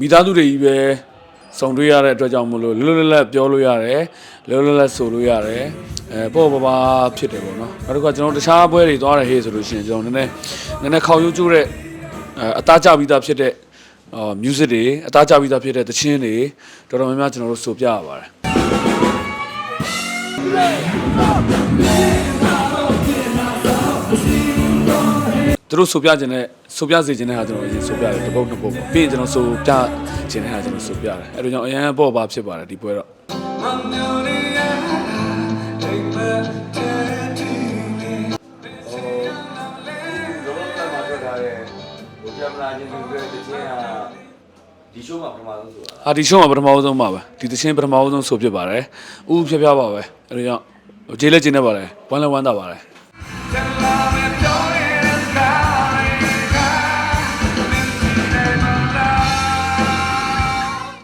မိသားစုတွေကြီးပဲစုံတွေ့ရတဲ့အတွက်ကြောင့်မလို့လွတ်လွတ်လပ်လပ်ပြောလို့ရတယ်လွတ်လွတ်လပ်လပ်ဆိုလို့ရတယ်အဲပေါ့ပါပါဖြစ်တယ်ပေါ့နော်နောက်တစ်ခါကျွန်တော်တခြားပွဲတွေသွားရဟေးဆိုလို့ရှိရင်ကျွန်တော်နည်းနည်းနည်းနည်းခေါက်ရိုးကျိုးတဲ့အဲအသားကျပြီးသားဖြစ်တဲ့အော် music တွေအသားကျပြီးသားဖြစ်တဲ့သချင်းတွေတော်တော်များများကျွန်တော်တို့ဆိုပြရပါတယ် သူတို့ဆိုပြခြင်းနဲ့ဆိုပြစေခြင်းနဲ့ဟာကျွန်တော်အရင်ဆိုပြတယ်တစ်ပုတ်တစ်ပုတ်ပေါ့ပြီးရင်ကျွန်တော်ဆိုပြခြင်းနဲ့ဟာကျွန်တော်ဆိုပြတယ်အဲ့လိုကြောင့်အရင်ပေါ့ပါဖြစ်ပါတယ်ဒီပွဲတော့လောလောဆယ်မှာထွက်ထားတဲ့ဟိုပြမလာခြင်းတွေတဲ့တခြင်းဟာဒီ show မှာပထမဆုံးဆိုတာဟာဒီရှုံးမှာပထမဆုံးပါပဲဒီသချင်းပထမဆုံးဆိုဖြစ်ပါတယ်ဥဥဖြည်းဖြည်းပါပဲအဲ့လိုကြောင့်ဂျေးလက်ဂျင်းနေပါတယ်ဝမ်းလည်းဝမ်းသာပါတယ် Tell